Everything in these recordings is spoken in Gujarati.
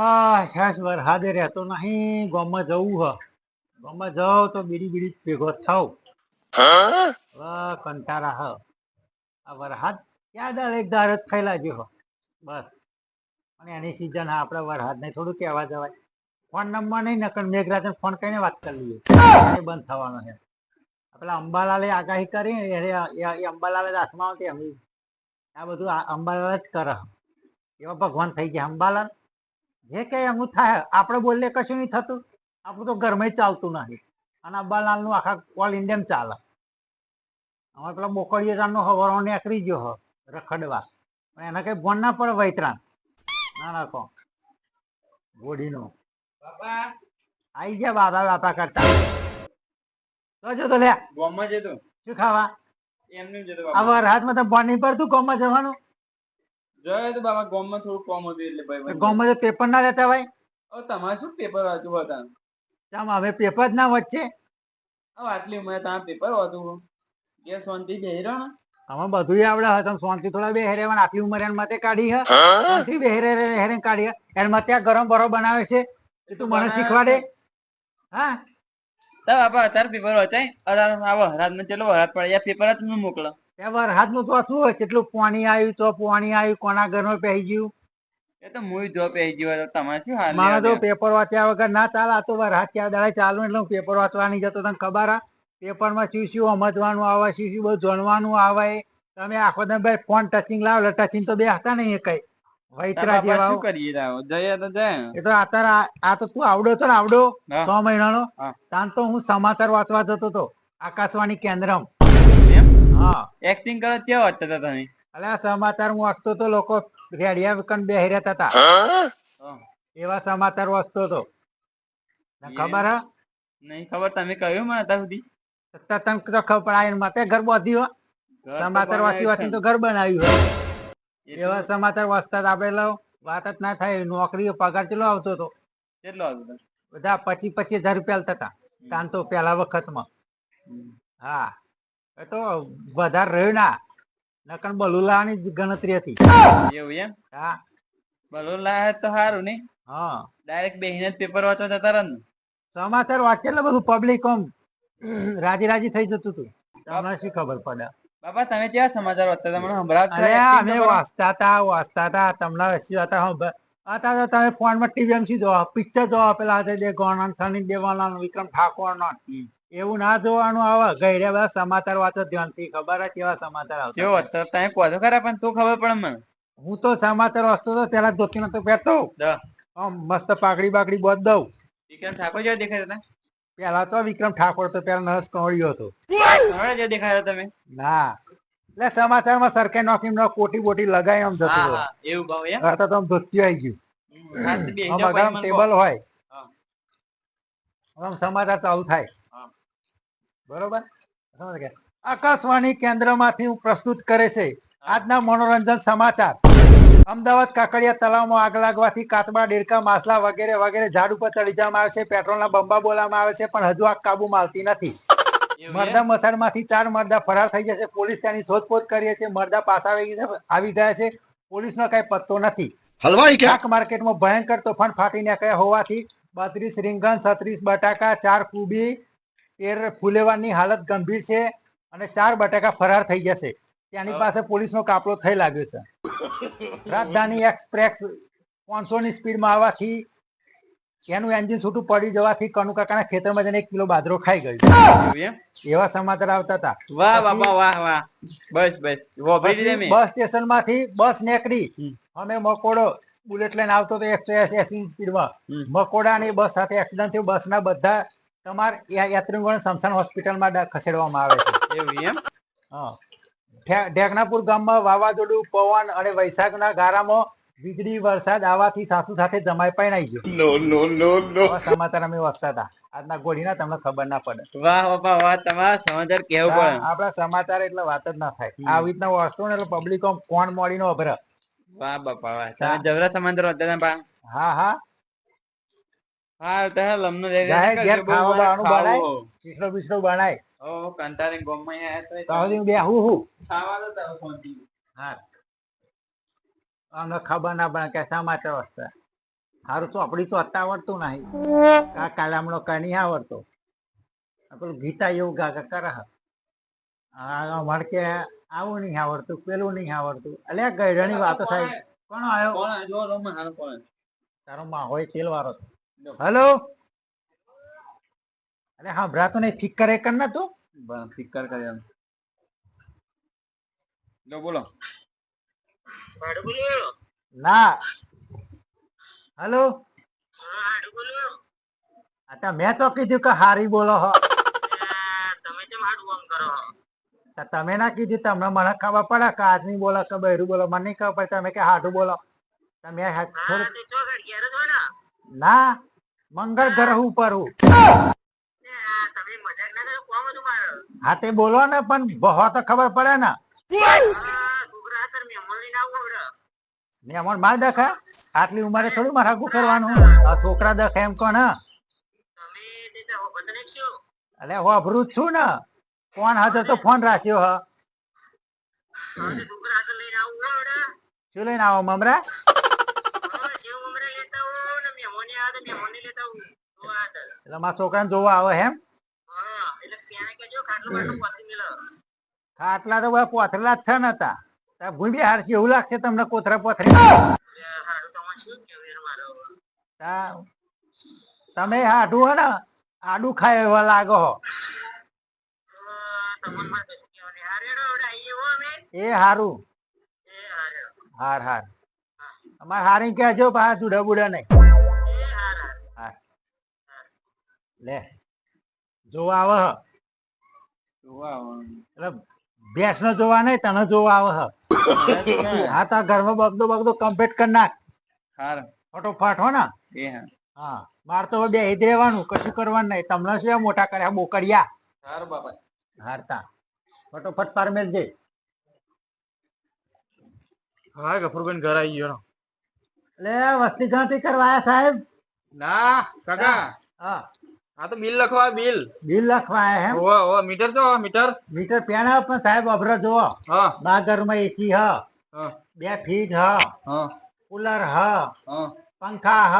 હા ખાસ વરસાદે રહેતો નહીં ગામમાં જવું હ. ગામમાં જાવ તો બીડી બીડી ભેગો થાવ. કંટારા હ. આ વરસાદ ક્યાં દર એક દાર જ ફેલા ગયો હ. બસ. અને એની સિઝન હા આપણે વરસાદ ને થોડું કહેવા જવાય. ફોન નંબર નહીં નકર મેઘરાજન ફોન કરીને વાત કરી લઈએ. એ બંધ થવાનો છે. પેલા અંબાલાલે આગાહી કરી એ અંબાલાલે હાથમાં આવતી આ બધું આ અંબાલાલ જ કરે. એવા ભગવાન થઈ ગયા. અંબાલાલ જે કઈ અમુક થાય આપણે બોલીએ કશું નહીં થતું. આપણું તો ઘરમાં ચાલતું નથી અને અંબાલાલનું આખા ઓલ ઇન્ડિયમ ચાલે. અમારે પેલા બોકડીએ નો હવારો નીકળી ગયો હ રખડવા. પણ એના કઈ ભણ ના પડે વૈતરાન ના ના કહો ગોડીનો આઈ ગયા બાધા વાતા કરતા. તો જો તો લે ગોમમાં જતો. શું ખાવા? એમનું જતો આ બાપા વરસાદમાં તો ભણ નહીં પડતું ગામમાં જવાનું. જોયો તો ગોમ ગોમમાં થોડું કોમ હતું એટલે ભાઈ. ગામમાં તો પેપર ના લેતા ભાઈ તમારે શું પેપર વાંચવું હતા તમ હવે પેપર જ ના વચ્ચે આટલી ઉંમરે તમે પેપર વાંચવું કે શાંતિ બેહી રહ્યો ને. અમે બધું આવડે હે તમે શાંતિ થોડા બે હેરે આટલી ઉંમરે એના મતે કાઢી હે. શાંતિ બે હેરે હેરે કાઢી હે. માટે મતે આ ગરમ બરો બનાવે છે. એ તું મને શીખવાડે. હા? તો બાપા અત્યારે પેપર વાંચાય? અઢાર આવો રાતમાં ચલો વરાત પડે યાર પેપર જ હું મોકલો. ત્યાં વરસાદ તો શું હોય કેટલું પાણી આવ્યું તો પાણી આવ્યું કોના ઘરમાં પહેરી ગયું? એ તો હું જો પહેરી ગયો તમારે શું હાલ મારે તો પેપર વાંચ્યા વગર ના ચાલે આ તો વરસાદ ક્યાં દાડે ચાલુ એટલે હું પેપર વાંચવા નહીં જતો તને ખબર આ? પેપરમાં શું શું સમજવાનું આવે શું શું બધું જાણવાનું આવે તમે આખો દમ ભાઈ ફોન ટચિંગ લાવો એટલે ટચિંગ તો બે હતા નહીં કઈ. વૈત્રા જેવા શું કરીએ તાવ? જઈએ તો જાય એ તો અત્યારે આ- તો તું આવડો તો આવડો. છ મહિનાનો. તાન તો હું સમાચાર વાંચવા જતો હતો આકાશવાણી કેન્દ્રમ. હા. એક્ટિંગ કરો કેવો હતા તમે. એટલે સમાચાર હું વાંચતો તો લોકો રેડિયા વિકન બેહી રહેતા હતા. એવા સમાચાર વાંચતો તો ખબર હા? નહીં ખબર તમે કહ્યું મને અત્યાર સુધી. તને તો ખબર પડાય આ ઘર બાંધ્યું હો. સમાચાર વાંચી વાંચીને તો ઘર બનાવ્યું હોય એવા સમાચાર વાંચતા આપડે આપણે લો વાત જ ના થાય નોકરીઓ પગાર કેટલો આવતો હતો. કેટલો આવતો બધા પચીસ પચીસ હજાર રૂપિયા આલતા હતા. તાન તો પેલા વખતમાં. હા. એ તો વધારે રહ્યું ના. નકર બલુલાની જ ગણતરી હતી. એવું એમ? હા. બલુલા તો સારું નહીં હા. ડાયરેક્ટ બેહીને જ પેપર વાંચો જતા રહે સમાચાર વાંચે એટલે બધું પબ્લિક આમ રાજી રાજી થઈ જતું હતું તમને શું ખબર પડે? બાપા તમે ક્યાં સમાચાર વાંચતા? તમને મને અરે અમે વાંચતા હતા વાંચતા હતા તમને શું હતા અત્યારે તો તમે ફોનમાં ટીવી એમ શું જોવા પિક્ચર જોવા પેલા અજય દેવગણ સની દેવાના વિક્રમ ઠાકોર એવું ના જોવાનું આવે ગઈડે બધા સમાચાર વાંચો ધ્યાનથી ખબર જ કેવા સમાચાર આવશે કેવો તો તમે કહો છો ખરા પણ તું ખબર પડે મને. હું તો સમાચાર વાંચતો તો પેલા ધોતી નતો પહેરતો મસ્ત પાકડી બાકડી બોધ દઉં. વિક્રમ ઠાકોર જેવા દેખાતા હતા પેલા તો વિક્રમ ઠાકોર તો પેલા નરસ કંવડ્યો હતો. હવે જે દેખાતા તમે. ના. એટલે સમાચારમાં સરકારી નોકરી નો કોટી બોટી લગાવી આમ જતો હતો એવું કહું એમ. હા તો આમ ધોતી આવી ગયું. ટેબલ હોય. આમ સમાચાર ચાલુ થાય. બરોબર? સમજ ગયા? આકાશવાણી કેન્દ્રમાંથી હું પ્રસ્તુત કરે છે આજના મનોરંજન સમાચાર. અમદાવાદ કાકડિયા તળાવમાં આગ લાગવાથી કાચબા ડેરકા માસલા વગેરે વગેરે ઝાડ ઉપર ચડી જવામાં આવે છે. પેટ્રોલના બંબા બોલાવવામાં આવે છે પણ હજુ આગ કાબુમાં આવતી નથી. મરદા? મસાડમાંથી ચાર મરદા ફરાર થઈ જશે. પોલીસ તેની શોધખોળ કરીએ છે મરદા પાછા આવી ગયા- આવી ગયા છે. પોલીસનો કઈ પત્તો નથી. હલવાઈ શાક માર્કેટમાં ભયંકર તોફાન ફાટી નીકળ્યા હોવાથી બત્રીસ રીંગણ છત્રીસ બટાકા ચાર કુબી તેર ફુલેવાની હાલત ગંભીર છે અને ચાર બટાકા ફરાર થઈ જશે. ત્યાંની પાસે પોલીસનો કાપલો થઈ લાગ્યો છે. રાજધાની એક્સપ્રેસ પાંચસો ની સ્પીડમાં આવવાથી એનું એન્જિન છૂટું પડી જવાથી કનુકાકાના ખેતરમાં જઈને એક કિલો બાદરો ખાઈ ગયું એવા સમાચાર આવતા હતા. વાહ પછી- વાહ વાહ બસ બસ. બસ સ્ટેશનમાંથી બસ નીકળી. અમે મકોડો બુલેટ લઈને આવતો તો એકસો એસી સ્પીડમાં. મકોડા ની બસ સાથે એક્સિડન્ટ થયો. બસના બધા તમારે યાત્રીગણ સમસાન હોસ્પિટલમાં ખસેડવામાં આવે છે. એવું એમ? હા. ગામમાં વાવાઝોડું પવન અને વૈશાખના ગારામાં વીજળી વરસાદ આવવાથી સાસુ સાથે જમાઈ પણ આવી ગયો સમાચાર અમે વાંચતા હતા. આજના ગોળીના તમને ખબર ના પડે. વાહ બાપા વાહ તમારા સમાચાર કેવું પડે? આપણા સમાચાર એટલે વાત જ ના થાય. આ રીતના વસ્તુ ને એટલે પબ્લિક કોણ મોડીનો અભરા. વાહ બાપા વાહ. તમે જબરા સમાચાર વાંચતા હા હા. હા તો દે- દે- જાય ઘેર ખાવા બનાય. બનાય. ઓ, આયા તો બે હું હું? ખાવા તો તાવ પહોંચી ગયું. હા. અમને ખબર ના પડે કે સમાચાર વાંચતા હારું આપડી તો અત્યારે આવડતું નહીં. કા કાલામણો કણી આવડતો. આ પેલું ગીતા એવું ગાગા કરે હે. આ અમારે કે આવું નહીં આવડતું પેલું નહીં આવડતું. એટલે ગયડાની વાતો થાય. કોણ આવ્યો? કોણ આવ્યો જો રોમન હાલો કોણ તારો માં હોય તેલ વાળો હેલો અરે હા ભ્રાતો નહીં ફિકર એ કર ને તું. ફિકર કરી એમ લો બોલો. ના. હેલો અચ્છા મેં તો કીધું કે હારી બોલો હો. તો તમે ના કીધું તમને મને ખબર પડે કે આદમી બોલો કે બહેરું બોલો મને નહીં ખબર પડે તમે કે હાઠું બોલો. તમે ના. મંગળ ગ્રહ ઉપર હું. હા તે બોલો ને પણ બહો તો ખબર પડે ને. મેમણ માર દખા. આટલી ઉંમરે થોડું મારા કરવાનું. આ છોકરા દખે એમ કોણ અરે અલે હું અભરું છું ને. ફોન હતો તો ફોન રાખ્યો હ. શું લઈને આવો મમરા? એટલે મારા છોકરાને જોવા આવે એમ? ખાટલા તો બધા પોથરેલા જ છે ને હતા બી હારશે એવું લાગશે તમને કોથરા પોથરી? તમે હાડું હો ને આડું ખાય એવા લાગો હો. એ હારું. હાર હાર. અમારે હારી કહેજો પા જુડા બુડા નહીં. લે જોવા આવે બેસ જોવા આવવાનું. ભેંસ નો જોવા નહીં તને જોવા આવે હા. તા ઘરમાં બગડો બગડો કમ્પ્લીટ કરી નાખ. હાર. ફટોફટ હો ને? એ હા. હા માર તો બે જ રહેવાનું કશું કરવાનું નહીં. તમને શું મોટા કર્યા બોકડિયા? હાર બાબા હારતા. ફટોફટ પાર મેલજે હા ગફુરબેન ઘર આવી ગયો. એટલે વસ્તી ગણતરી કરવા આયા સાહેબ? ના કાકા. હા. આ તો બિલ લખવા બિલ. બિલ લખવા મીટર મીટર. પેણા પણ સાહેબ અભરો જુઓ. હા. એસી હ. બે ફ્રીજ હ. કુલર હ. હા. પંખા હ.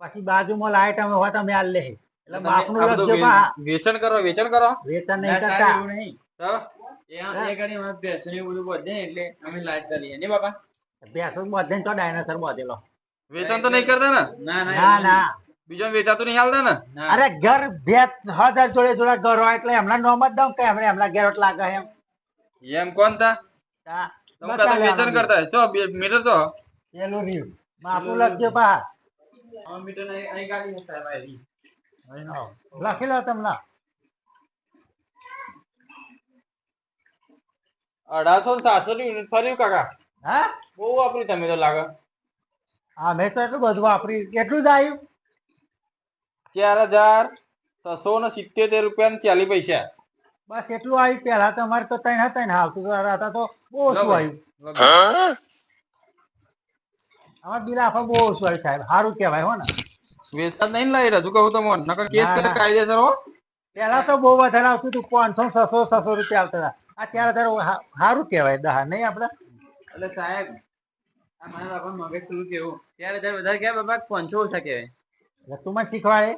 પછી બાજુમાં લાઈટ અમે હોય તમે આલ લે એટલે બાપનું આ લખજો વે- વેચાણ કરો વેચાણ કરો. વેચન નહીં કરતા. તો એ ગાડી માં ભેંસો ને બધું બધે એટલે અમે લાઈટ કરીએ ને બાપા? ભેંસો બધે તો ડાયનાસોર બધેલો. વેચાણ તો નહીં કરતા ના ના? ના ના. બીજો વેચાતું નહીં હાલતા ને? અરે ઘર બે હજાર જોડે જોડે ઘર હોય એટલે એમના નોમ જ દઉં કે એમણે એમના ઘેર લાગે એમ. એમ કોણ તા? વેચાણ કરતા ચો મીટર તો પેલું રહ્યું બાપુ લખજો બા મીટર અહીં- ગાડી સાહેબ લખી લો તમને. અઢારસો ને સાતસો ની યુનિટ ફર્યું કાકા. હા? બહુ વાપર્યું તમે તો લાગે. હા મેં તો એટલું બધું વાપર્યું કેટલું જ આવ્યું? ચાર હજાર છસો ને સિત્તેર રૂપિયા ને ચાલીસ પૈસા. બસ એટલું આવ્યું. પેલા તમારે તો ત્રણ હતા ને હાલતું તો હતા તો બહુ ઓછું આવ્યું. અમારે બિલ આખો બહુ ઓછું આવ્યું સાહેબ. સારું કહેવાય હો ને. વેચતા નહીં લાવી રહ્યા. છું કહું તો મોન નકર કેસ કરે કાયદેસર હો. પેલા તો બહુ વધારે આવતું હતું. પાંચસો છસો છસો રૂપિયા આવતા હતા. આ ચાર હજાર સારું કહેવાય. દહા નહીં આપડે એટલે સાહેબ આ મારા બાપા મગજ થોડું કેવું? ચાર હજાર વધારે કહેવાય બાપા? પાંચસો ઓછા કહેવાય. તું મને શીખવાડે?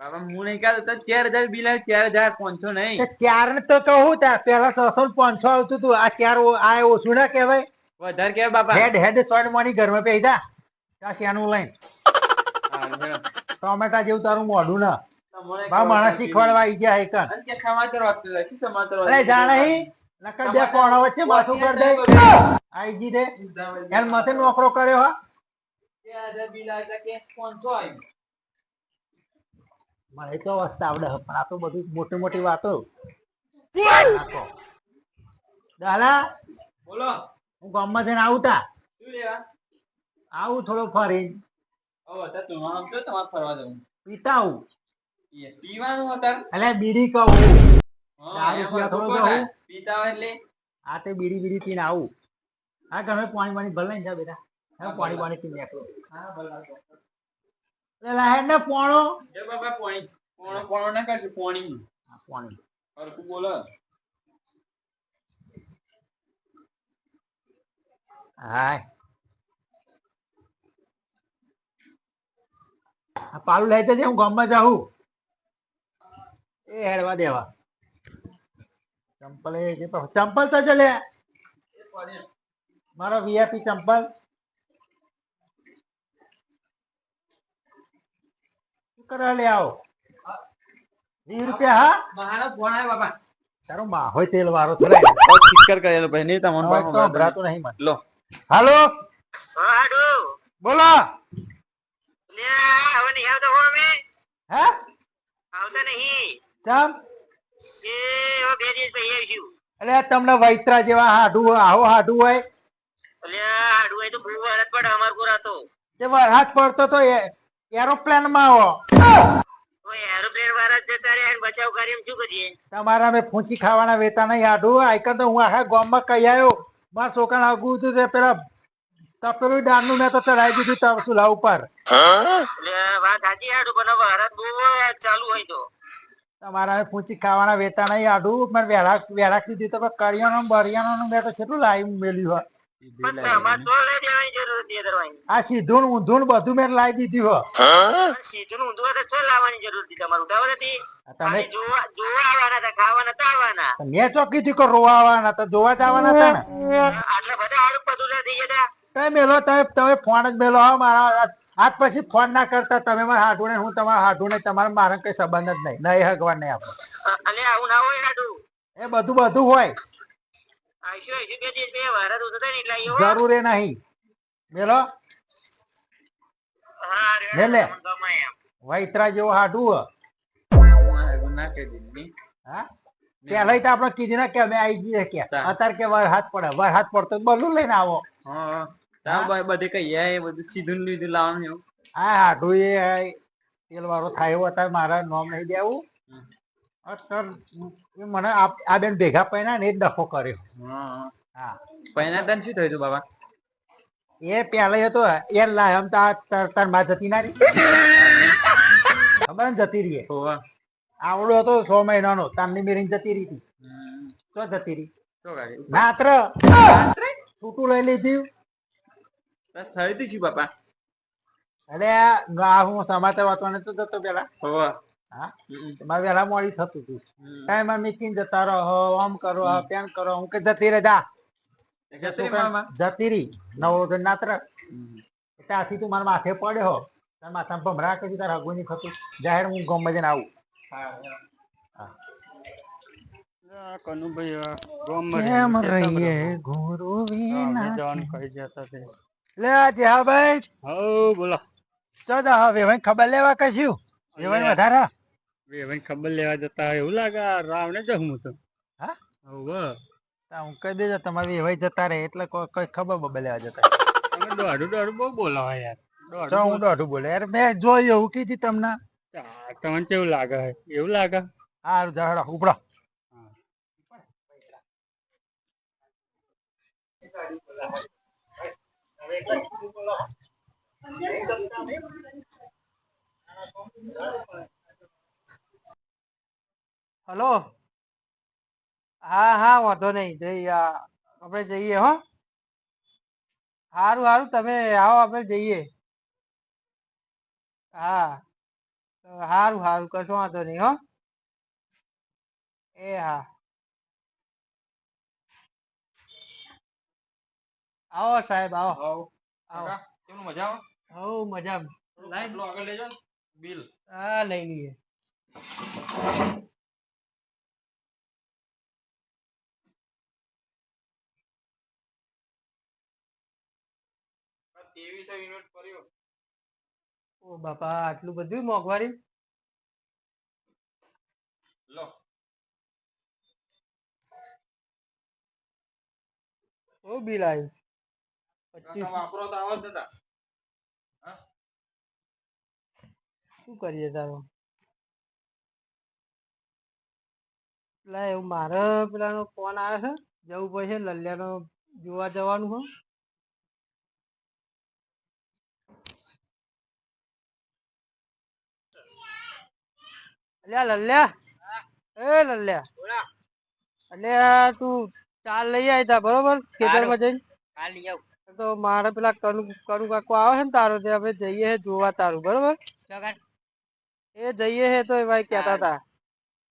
બાબા હું નહીં કહેતો તો ચાર હજાર બિલ ચાર હજાર પાંચસો નહીં. ચાર ને તો કહું ત્યાં પેલા છસો ને પાંચસો આવતું હતું આ ચાર આ ઓછું ના કહેવાય. વધારે કહેવાય બાપા. હેડ હેડ સોડ મની ઘરમાં પહેરી જા. લઈને? ટોમેટા જેવું તારું મોઢું ના. બા ખબર શીખવાડવા આવી ગયા એકન કે સમાચાર વાંચતો. સમાચાર અરે જાણે નકર બે કોણ વચ્ચે માથું કર દે. આઈ જી દે. એન માથે નોકરો કર્યો હા? ચાર હજાર બિલ આવે તો કે પાંચસો આવ્યું. મને તો અવસ્થા આવડે પણ આ તો બધું મોટી મોટી વાતો. દાદા બોલો. હું ગામમાં જઈને આવું તા. આવું થોડો ફરી પીતા પીવાનું એટલે બીડી કહું? પીતા હોય એટલે? આ તે બીડી બીડી પીને આવું. હા તમે પાણી પાણી ભલે લઈને જા બેટા. પાણી પાણી પીને આખો હા ભલા. એટલે હેડ ને પોણો. એ બાબા પોણી. પોણો પોણો ના કરશું પોણી. હા, પાણી. હરખું બોલો. હાય. પાલું લઈ જજે હું ગામમાં જાઉં. એ હેડવા દેવા. ચંપલ એ ચંપલ તો લે મારો વીઆઈપી ચંપલ. શું કરવા લે આવો. વીસ રૂપિયા હા? મારો ફોન આવ્યો બાપા. તારો માહોય તેલ વાળો થોડા સ્પીકર કરેલો પછી નહીં તમને હવે તો સંભળાતું નહીં મને. લો. હાલો? હાડો. બોલો. ને હવે નહીં આવતો હો અમે. હે? આવતા નહીં. ચમ? એ ઓ બે દિવસ પછી આવીશું. એટલે તમને વૈત્રા જેવા હાડું આવો હાડું હોય. એટલે હાડુ હોય તો બહુ વરસ પડે અમાર કોરા તો તે વરસાદ પડતો તો એરોપ્લેનમાં આવો. તમારા મેં ફૂંચી ખાવાના વેતા નહીં આઢું આઈકન તો હું આખા ગામમાં કહી આવ્યો મારા છોકરા આગું હતું તે પેલા તપેલું ડાળનું મેં તો ચડાવી દીધું ચૂલા ઉપર. હવે ચાલુ તો. તમારા મેં ફૂંચી ખાવાના વેતા નહીં આઢું પણ વેરા વેરા દીધી તો કરિયાણું બરિયાનો મેં તો કેટલું લાવી મેલ્યું હોય. આ સીધું ઊંધું બધું મેં લાવી દીધું હોય સીધું ઊંધું તો શું લાવવાની જરૂર હતી તમારે? ઉઠાવો નથી તમે જોવા જોવા આવવાના હતા ખાવા નતા આવવાના. મેં ચોકી થી કો રોવા આવવાના હતા જોવા જ આવવાના હતા ને. આટલા બધા હાડું બધું થઈ જતા તમે મેલો તમે તમે ફોન જ મેલો. આવો મારા આજ- પછી ફોન ના કરતા તમે મારા હાડું ને હું તમારા હાડું ને તમારા મારા કઈ સંબંધ જ નહીં. નહીં હગવાન નહીં આપણે. અને આવું ના હોય હાડુ. એ બધું બધું હોય. જરૂરી નહીં. મેલો? હા. વૈતરા જેવો હાડું હા. પેલા તો આપડે કીધું ને કે અમે આવી જઈએ કે અત્યારે કે વરસાદ પડે હાથ પડતો તો બલું લઈને આવો. હા હા. ભાઈ બધે કહીએ એ બધું સીધું લીધું લાવવાનું એવું. આ હાડું એ તેલ વાળો થાય એવો અત્યારે મારા નોમ નહીં દેવું. અત્યારે એ મને આ- આ બેન ભેગા પહેર્યા ને એ જ ડખો કર્યો. હા. હા પહેલા તને શું થયું તું બાબા? એ પેલા હતો એ લાય આમ આ તાર તારમાં જતી ના રહી. ખબર ને જતી રહી હોવા. આવડો હતો છ મહિનાનો તામની મેરીને જતી રહી હતી. હમ. તો જતી રહી. શું કરે નાત્ર છૂટું લઈ લીધું. થઈ થયું તું શું બાપા? અરે આ હું સમાચાર વાંચવા તો જતો પેલા. હોવા. હા? મારે વેલા મોડી થતું હતું. હમ. ટાઈમ મીકીને જતા રહો આમ કરો પેન કરો. હું કે જતી રહે જા જતી રહી? નવો નાત્ર. ત્યાંથી તું મારા માથે પડ્યો. તાર માથા ભમરા કરી તાર હગું નહીં થતું. જાહેર હું ગમે જઈને આવું. ખબર લેવા કશું? વધારે? ખબર લેવા જતા હોય એવું લાગે આ રાવ હું તો હા? હવે. હું કહી દેજો તમારે વેવાય જતા રહે એટલે કોઈ કોઈ ખબર બબલ લેવા જતા તમે દોઢું દોઢું બહુ બોલો યાર. હું દોઢું બોલે. યાર મેં જોયું એવું કીધી તમને. આ તમને કેવું લાગે? એવું લાગે? હારું ઉપડા. ઉપડો હલો? હા હા વાંધો નહીં. જઈ આપણે જઈએ હો. સારું સારું તમે આવો આપણે જઈએ. હા. સારું સારું કશો વાંધો નહીં હો. એ હા. આવો સાહેબ આવો. આવો. કેવું મજા આવે હવ મજા લાઈન આગળ લઈ બિલ. હા લઈ લઈએ. ત્રેવીસો ઓ બાપા આટલું બધું મોંઘવારી? લો. ઓ બિલ આવ્યું પચીસ વાપરો તો આવો જ નતા શું કરીએ તારો? પેલા એવું મારે પેલાનો ફોન આવે છે જવું પડશે લલ્યાનો જોવા જવાનું હો અલ્યા લલ્યા એ લલ્યા અલ્યા તું ચાલ લઈ આવી તા બરોબર? ખેતરમાં જઈને. આવ. તો મારે પેલા કનુ કનુ કાકો આવે છે ને તારો તે આપણે જઈએ જોવા તારું બરોબર? એ જઈએ હે તો ભાઈ કહેતા હતા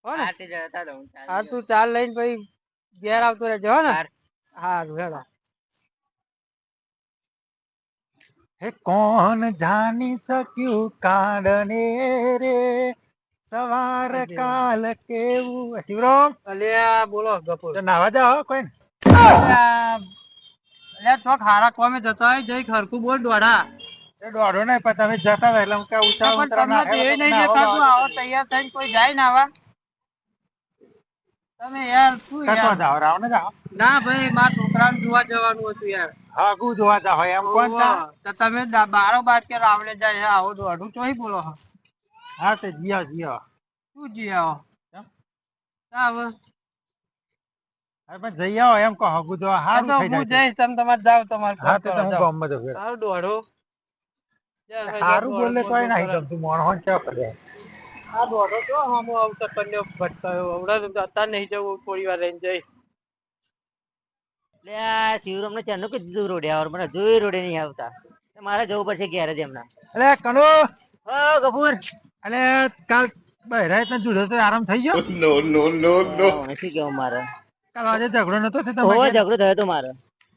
હો ને? હા તું ચાલ લઈને ભાઈ ઘેર આવતો રહેજો હો ને? હાર. હા હેડો. હે કોણ જાણી શક્યું કાળને રે? સવાર કાલ કેવું શિવરામ? અલ્યા બોલો ગપુર નાવા જાઓ કોઈ અલ્યા તો ખારા કોમે જતા હોય જઈ ખરકું બોલ દોડા. દોડો નહીં પણ તમે જતા હતા એટલે હું કે ઉતાર ઉતાર ના તો એ નહીં દેખાતું આવો. તૈયાર થઈને કોઈ જાય ના આવા? તમે યાર શું યાર? જાવ રાવ ને જાવ ના ભાઈ માર છોકરાને જોવા જવાનું હતું યાર. હાગુ જોવા જાઓ એમ કોણ તા? તો તમે બારો બાર કે રાવલે જાય આવો દોઢું ચોઈ બોલો. હા તે જીઓ જીઓ. શું જી આવો? હા પણ જઈ આવો એમ કહો હાગુ જોવા. હારું તો થઈ હું જઈશ તમે તમારે જાઓ તમારે હા તો હું જાઓ. ગામમાં ફેર. હારું દોઢું. દોઢું, બોલે તોય નહીં ગમતું મોણહોન ચા કરે આ દોડો તો હમો આવતો કન્યો ભટકાયો. હમણાં તો અત્યારે નહીં જવું થોડી વાર રહીને જઈ લે આ શિવરામ ને ચારનું કીધું રોડે આવર મને જોઈ રોડે નહીં આવતા. મારે જવું પડશે ઘેર જ એમના. અલે કણો ઓ કપૂર અલે કાલ બહેરાય તને જુદો તો આરામ થઈ ગયો? નો નો નો નો નથી કેવું મારે? કાલ આજે ઝઘડો નતો થયો ઝઘડો થયો તો મારે.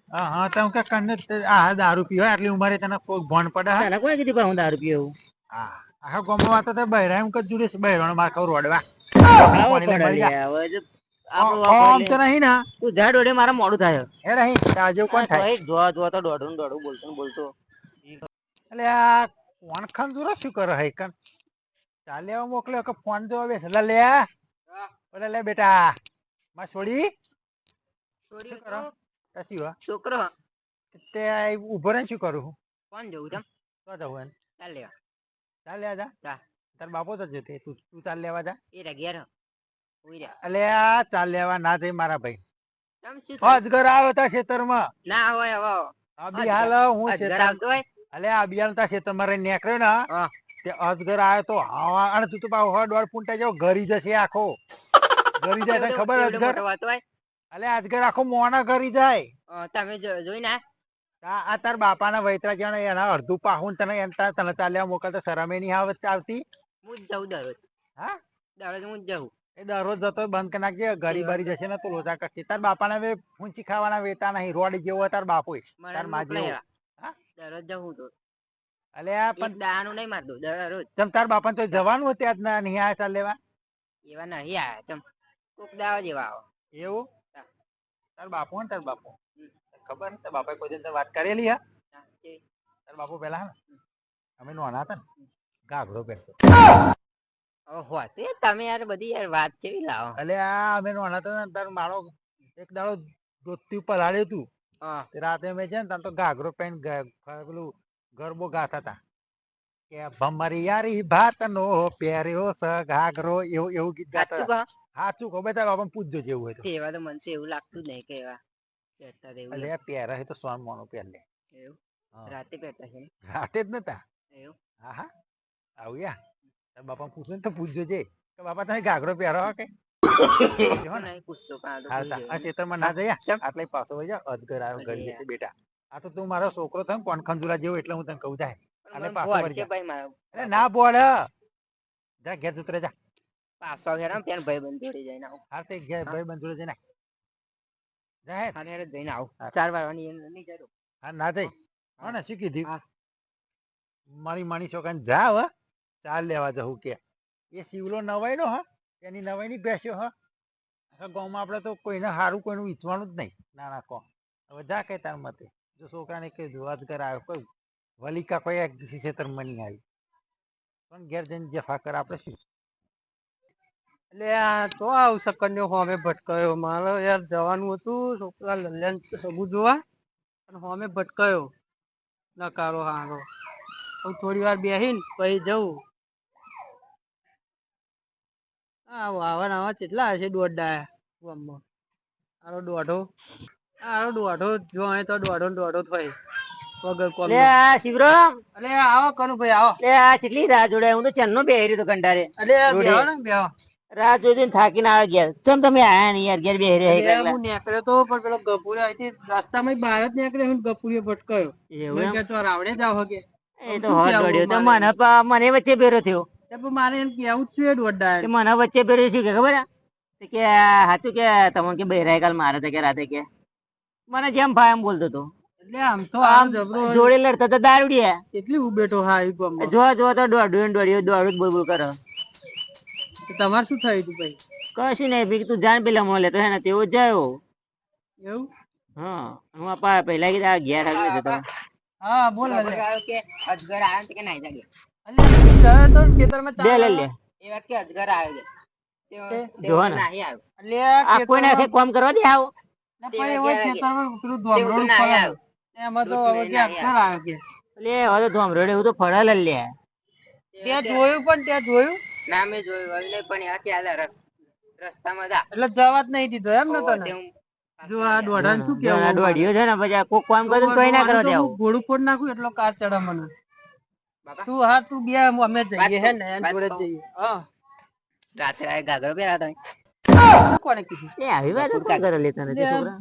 હા હા તમે કે કન્ને આ દારૂ પીવા આટલી ઉંમરે તને કોઈ ભણ પડે હા? તને કોને કીધું પણ હું દારૂ પીવું હા આખા ગામમાં વાતો તો બહેરાય એમ કે જુદે બહેરાનો માર ખાવ રોડવા જા. હવે જો આમ તો નહીં ના. તું જા ડોડે મારે મોડું થાય. એ નહીં તાજે કોણ થાય? જોવા જોવા તો ને બોલતો બોલતો. એટલે આ ફોન ખંજુરો શું કરે હે કન? ચાલે મોકલ્યો કે ફોન જોવા બેસ લે લે ઓલે લે બેટા. માં છોડી કરો? કશું હો. છોકરો તે ઊભો ને શું કરું કોણ જવું તમ તો જવું એમ. ચાલ લેવા. ચાલ લેવા જા. તાર બાપો તો જતે તું. તું ચાલ લેવા જા. એ રે ઘેર એટલે આ ચાલ લેવા ના જઈ મારા ભાઈ. શું? અજગર આવ્યો તા ખેતરમાં. ના હોય હવે આ હાલ હું ખેતર અલે આ બિયાન તા ખેતરમાં રહીને નીકળ્યો ને. તે અજગર આવ્યો તો હા અને તું તો પાછો વાળ ફૂંટા જાવ ઘરી જશે આખો. ઘરી જાય તને ખબર અજગર? અલે અજગર આખો મોણા ઘરી જાય. તમે જોઈ ના. આ તાર બાપાના વૈતરા જાણે એના અડધું પાહુન તને એમ તને ચાલ્યા મોકલતા શરમે નહીં આવત આવતી? હું જ જાઉં દરરોજ. હા? દરરોજ હું જ જાઉં. એ દરરોજ જતો બંધ કરી નાખજે ઘરી બરી જશે ને તો લોચા કરશે. તાર બાપાના હવે ફૂંચી ખાવાના વેતા નહીં રોડી જેવો તાર બાપો તારમાં જેવો. દરરોજ જવું તો. અલે આ પણ દાણું નહીં મારતો દરરોજ. તમ તાર બાપા તો જવાનું હતું આજ ના નહીં આયા ચાલ લેવા? એવા નહીં આયા તમ કોક દાવા જેવા આવો. એવું. તાર બાપુ ને તાર બાપુ. ખબર ને તાર બાપાએ કોઈ દિન વાત કરેલી હા? તાર બાપુ પેલા ને અમે નોના હતા ને ગાઘડો પહેરતો. ઓહો તે તમે યાર બધી યાર વાત કેવી લાવો. અલે આ અમે નોના હતા ને તાર મારો એક દાડો ધોતી પલાળ્યું હાડ્યું તું. હા. રાતે અમે છે ને તાર તો ગાઘરો પહેન પેલું ગરબો ગાતા હતા કે ભમરિયારી ભાત નો પહેર્યો સ ઘાઘરો એવું એવું ગીત ગાતા સાચું કહો તાર બાપા પૂછજો જેવું હોય તો. એવા તો મને તો એવું લાગતું જ નહીં કે એવા પહેરતા એવું આ પહેરે છે તો સોન મોનો પહેર લે. એવું? રાતે પહેરતા છે? રાતે જ નતા એવું? હા હા. આવું યા. તાર બાપા પૂછે ને તો પૂછજો જે. કે બાપા તમે ઘાઘરો પહેરો કે? આ તો આવ્યો બેટા મારો છોકરો થયો કોણ ખંજુરા જેવો એટલે હું તને કહું જાય ના બોલ. જા ઘેર ઉતરે જા. પાછો આમ ત્યાં ભાઈ બંધ જોડે જઈને આવું. હા તે ઘેર ભાઈ બંધ જોડે જઈને આય. જા અને હેરે જઈને આવું. ચાર વાગવાની એમ નહીં જતો. હા ના જઈ હા. શું કીધું? મારી માની છોકરાને જા હવે ચાલ લેવા જવું કે. એ શિવલો નવાઈનો હા. એની નવાઈની બેસ્યો હા. ગામમાં આપણે તો કોઈને સારું કોઈનું વીચવાનું જ નહીં. નાના કો હવે જા કે તાર મતે. જો છોકરાને કઈ રોજગાર આવ્યો કોઈ વલિકા કોઈ એક ક્ષેત્રમાં મની આવી. પણ ઘેર જઈને જફા કર આપણે શું? એટલે આ તો આવું સકન્યો હોમે ભટકાયો. મારે યાર જવાનું હતું છોકરા લલ્યાન સગું જોવા અને હોમે ભટકાયો. નકારો હારો. હું થોડી વાર બેહીને પછી જવું હા વાવન આવા કેટલા હશે દોઢા ગામમાં? આરો દોઢો. આરો દોઢો. જો અહીં તો દોઢો ને દોઢો વગર લે આ શિવરામ. અલે આવો કનુ ભાઈ આવો. લે આ કેટલી રાહ જોડે હું તો ચેનનો બેહી રહ્યો તો કંટાળે. અલે. બેહો ને બેહો. રાહ જોઈને થાકીને આવે ઘેર. ચમ તમે આયા નહીં યાર ઘેર બેહી રહ્યા હું નીકળ્યો તો પણ પેલો ગપુરે અહીંથી રસ્તામાં બહાર જ નીકળ્યો હું ગપુરે ભટકાયો. એવું કે તો કીધું, જ આવો કે. એ તો હોટ હોત તો? મને મને વચ્ચે ભેરો થયો. તે પણ મારે એમ કેવું જ છે દોડ્ડા તે મને વચ્ચે ભેરો શું કે ખબર? કે સાચું કે તમને કે બહેરાય કાલ મારે તો કે રાતે કે. મને જેમ ભાઈ એમ બોલતો હતો. એટલે આમ તો આમ જોડે લડતા તો દારૂડિયા. કેટલી ઉબેટો હા એ જો જો તો દોડ્યું દોડ્યું દોડ્યું બોલ બોલ કરે. તો તમારે શું થયું તું ભાઈ? કશું નહીં ભીખ તું જાણ પેલા મળે તો હે ને તેવો જયો એવું? હા હું આપા પહેલા કીધા આ ઘેર આવી જતો. હા બોલ કે અજગર આવ્યો કે નહીં જાગે. અલે તું તો ખેતરમાં બે ચા લઈ લે. એ વાક્ય અજગર આવ્યો છે. જોવો. નાહી આવ્યો. આ કોઈ નાખે કામ કરવા દે આવો. ના, પણ એવો ખેતરમાં પેલું તે ધોમરોડું વખતે નાહી ફળે. આવ્યો. એમાં તો હવે કે નાહી આવ્યો. કે? એટલે હવે તો ધોમરોડે એવું તો ફળા લે. ત્યાં જોયું પણ ત્યાં જોયું? ના મેં જોયું અવિનય પણ આખી આલા રસ- રસ્તામાં હતા એટલે જવા જ નહીં દીધો એમ ને ઓહો, તને? તે હું- જો આ દોઢાને શું જો આ કેવું છે ને પછી કોક કામ કરે તો તોય ના કરવા દેવું. ઘોડું ફોડ નાખું એટલો કાર ચડા મને. તું હા તું બે અમે જઈએ હે ને જોડે જઈએ. હા. રાતે આ ગાગરો બે હતો. કોને કીધું? એ આવી વાત કોણ કરે લેતા નથી. છોકરા?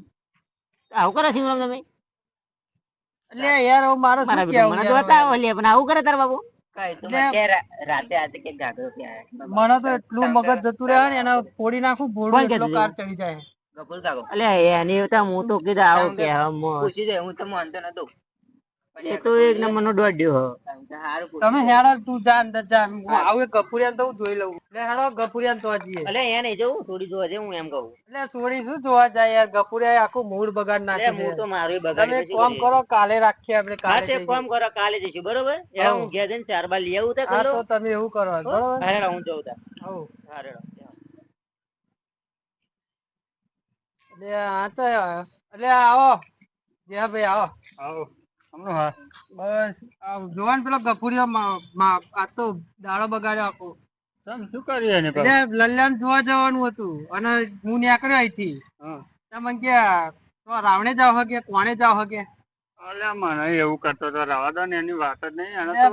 આવું કરે શિવરામ તમે એટલે યાર હું મારો શું કેવું મને તો બતાવો લે પણ આવું કરે તાર બાબુ. મને રાતે આજે કે ઘાઘરો મને તો એટલું મગજ જતું રહે ને એના ફોડી નાખું ભોડું એટલો કાર ચડી જાય. ગફુર કાકો. એટલે એની તો હું તો કીધું આવું કે પૂછી જાય હું તો માનતો નતો. એ તો એક નંબર દોડ્યો હો. હારું પૂછ્યું. તમે હેડો તું જા અંદર જા. હું આવું એક તો હું જોઈ લઉં. હેડો તો જઈએ એટલે એ નહીં જવું થોડી જોવા છે હું એમ કહું. એટલે શું જોવા જાય યાર? આખું મૂડ બગાડ નાખે હું તો મારું તમે બગાડી કરો કાલે રાખીએ આપણે હા કાલે તે જઈએ. કરો કાલે જઈશું બરોબર? એ હું. ઘેર જઈને ચાર બાર લઈ આવું તો તો તમે એવું કરો બરોબર? હા હું જઉં તાર હઉ. હા. એટલે આ તો એટલે આવો. જી ભાઈ આવો. આવો. હમણાં હા. બસ જોવાન પેલો ગફુરિયો આ તો દાડો બગાડ્યો આખો. શું કર્યું એને એટલે લલ્લાન જોવા જવાનું હતું અને હું નીકળ્યો અહીંથી. હા. તો મને કે તો રાવણે જાવ હકે કોણે જાવ હકે અલ્યા મને એવું કરતો તો રાવા દો ને એની વાત જ નહીં. એને તો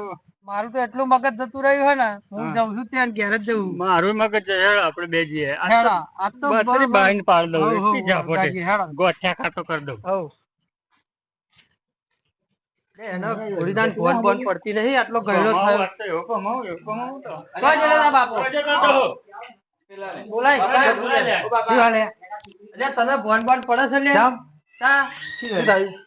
મારું તો એટલું મગજ જતું રહ્યું હોય ને હું. જઉં છું ત્યાં ઘેર જ જવું મારું મગજ હેડ આપણે બે જઈએ. આ તો. બાઈને પાડ દઉં. ગોઠિયા ખાતો કરી દઉં હઉ. લે, એનો ઘોડીદાન ફોન બોન પડતી નહીં આટલો થયો. વાત બાપો. બોલાય તને ફોન બોન પડે છે લે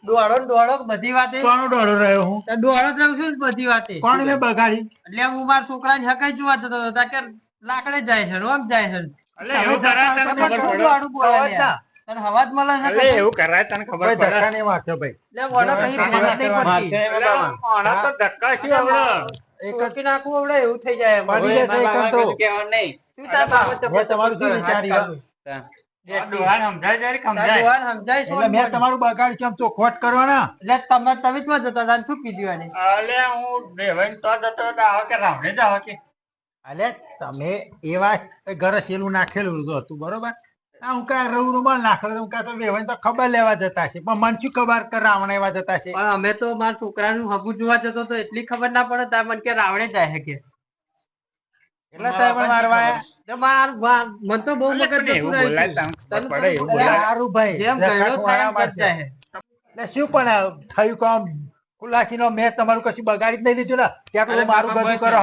દોડો દોડો બધી વાતે? કોનો દોડો રહ્યો હું? તો દોડો જ છું ને બધી વાતે? કોણ મેં બગાડી? એટલે હું મારા છોકરાને હકાઈ જોવા જતો હતો. કે લાકડે જાય છે રોમ જાય છે તને તમે ખબર શું પડે. દોડું બોલે અવાજ લે? ના. તને હવાજ મળે છે અલ્યા, કે? એવું કરાય તને ખબર પડે ધક્કા નહીં મારશો ભાઈ લે, વડો કઈ ખબર નહીં પડતી. અલ્યા, તો ધક્કા છે હમણાં. ટોકી નાખવું આવડે એવું થઈ જાય પડી જશે એક તો. કહેવાનું નહીં. શું તાર તમારું શું શું એટલે તમારું બગાડ એટલે ને શું જ તમે એવા ઘરે સેલું નાખેલું હતું બરોબર આ હું કાંઈ રવું રૂમાલ નાખેલું હું કાંઈ તો તો ખબર લેવા જતા છે પણ મન શું ખબર કે રાવણ એવા જતા છે પણ અમે તો મારા છોકરાનું હગું જોવા જતો તો એટલી ખબર ના પડે તાર મન કે રાવણે જાય કે. એટલે તાર પણ મારવા માર મન તો બહુ મગજ જતું તને પડે એવું બોલાય. સારું ભાઈ જેમ રેખા થાય એમ જાય એટલે શું પણ થયું કામ? ખુલાસી નો મેં તમારું કશું બગાડી જ નહીં લીધું ને ત્યાં પેલું મારું બધું કરો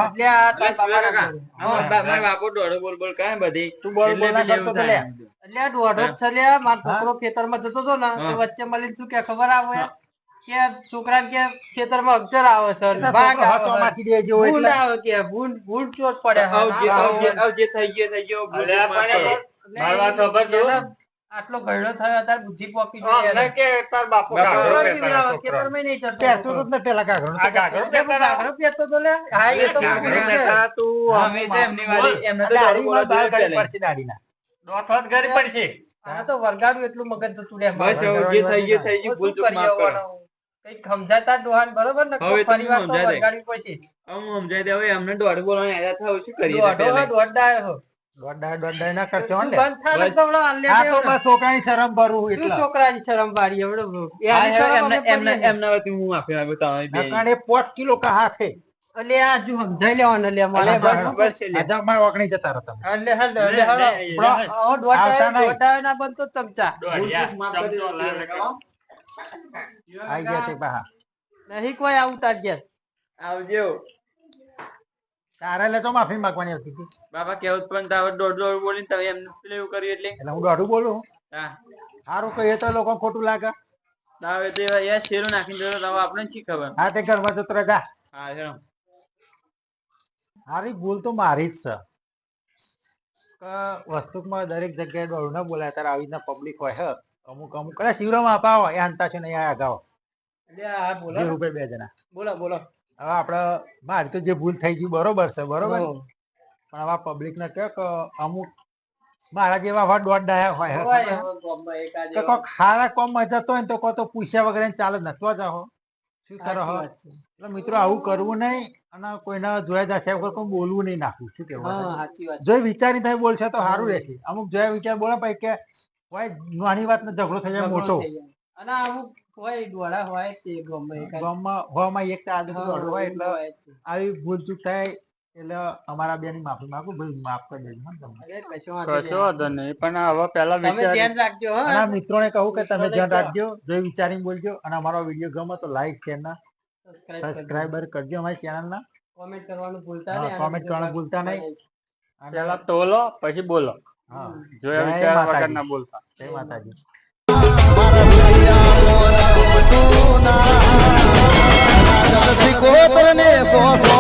મારા બાપુ દોડો બોલ બોલ કરે બધી તું બોલ બોલ ના કરતો એવું તો લે. થાય. એટલે દોઢો જ છે લ્યા. મારો છોકરો ખેતરમાં જતો હતો ને. વચ્ચે મળીને શું કે ખબર આવે કે છોકરા કે ખેતરમાં અક્ષર આવે છે ભાગ. હાથોમાંથી દેજો ભૂંડ એટલે. આવે કે ભૂલ ભૂલ ચોટ પડે. આવ જે- જે- જે થઈ ગયો થઈ ગયો ભૂલ્યા પડે મારવા તો. એને આટલો ગયડો થયો અત્યારે બુદ્ધિ પોકી જોઈએ ગઈ કે તાર બાપો બાપો ગાગરો પીવડાવે, છોકરો. ખેતરમાં નહીં જતો પહેરતો તો ને પેલા કાગળનું. આ ગાગરો એટલે ગાગરો પહેરતો તો લે. હા, એ તો ગાગરો ભૂલી પહેરતા ગયા. તું હા, તો એમની વાળી- એમને તો એટલે દોડો આડીમાં બોલો બાર જોયું ગાડી પહેલે. પડશે દાઢીના. દોઢ ગરી પડશે આ તો વરગાડું એટલું મગજ બસ જે થઈ ગયું થઈ ગયું ભૂલ ચૂક માફ કરો આવવાનું? સમજાતા ડોહાને બરોબર ને તો વાર તો સમજાય દે. હવે હું એમને દોડ બોલવાની આદત થયું શું કરીએ દોઢો દોઢ દાય ના કરશો ને આ તો. છોકરાની શરમ ભરું છોકરાની શરમ અમે એમને- એમને- વતી હું માફી માંગુ તમારી બે. નકાણે પોચ કિલો કા હાથે અલે આ હજુ સમજાઈ લેવાનું લે મારે અલે બસ, લે. આજે મારે ઓગણી જતા રહો તમે. અલે હાલ અલે હાલો. આવતા ના બનતો ચમચા. આઈ ગયા તે બહાર. નહીં કોઈ આવું તાર ઘેર. આવજો. તારે લે તો માફી માંગવાની આવતી હતી બાપા કેવું પણ તાવ દોઢ દોઢ બોલીને તમે એમ એવું કર્યું એટલે. એટલે હું દોઢું બોલું? હા. સારું કહીએ તો લોકો ખોટું લાગે. તાવ એટલે યાર શેરો નાખીને જતો તાવ આપણે શી ખબર? હા તે ઘરમાં જતો જા. હા ચલો હારી ભૂલ તો મારી જ છે. વસ્તુમાં દરેક જગ્યાએ દોડું ના બોલાય ત્યારે આવી રીતના પબ્લિક હોય હે. અમુક અમુક કદાચ શિવરામ આપા હોય એ અંતા છે ને અહીંયા આગાવ બોલો. બે જણા. બોલો બોલો. હવે આપણે મારી તો જે ભૂલ થઈ ગઈ બરોબર છે બરોબર. પણ આવા પબ્લિક ને કહે કે અમુક મારા જેવા હોય દોઢ ડાયા હોય હે. હોય હવે ગામમાં એકાદ કે એવો. કોક ખારા કોમમાં જતો હોય ને તો કો તો પૂછ્યા વગર એને ચાલે નતો જાઓ શું કરો સાચી હો વાત છે. એટલે મિત્રો આવું કરવું નહીં અને કોઈને જોયા જશે વગર કોઈ બોલવું નહીં નાખવું શું કેવું હા સાચી વાત જો વિચારી તમે બોલશો તો સારું રહેશે અમુક જોયા વિચાર બોલે પછી કે હોય નાની વાત ઝઘડો થઈ જાય મોટો થઈ જાય. અને અમુક હોય ડોળા હોય તે ગામમાં ગામમાં એક આદત હા, હોય એટલે આવી ભૂલ ચૂક થાય એટલે અમારા બેની માફી માંગુ ભાઈ માફ કરી દેજો કશો વાંધો નહીં. પણ હવે પેલા તમે ધ્યાન રાખજો હા. મિત્રોને કહું કે તમે ધ્યાન રાખજો જો વિચારીને બોલજો અને અમારો વીડિયો ગમે તો લાઈક શેર ના સબસ્ક્રાઇબર કરજો. કરજો અમારી ચેનલ ના. કોમેન્ટ કરવાનું ભૂલતા નહીં કોમેન્ટ કરવાનું ભૂલતા નહીં. પેલા તોલો પછી બોલો. હા. જોયા વિચાર વગર ના બોલતા. જય માતાજી. સિકોતર ને. સો સો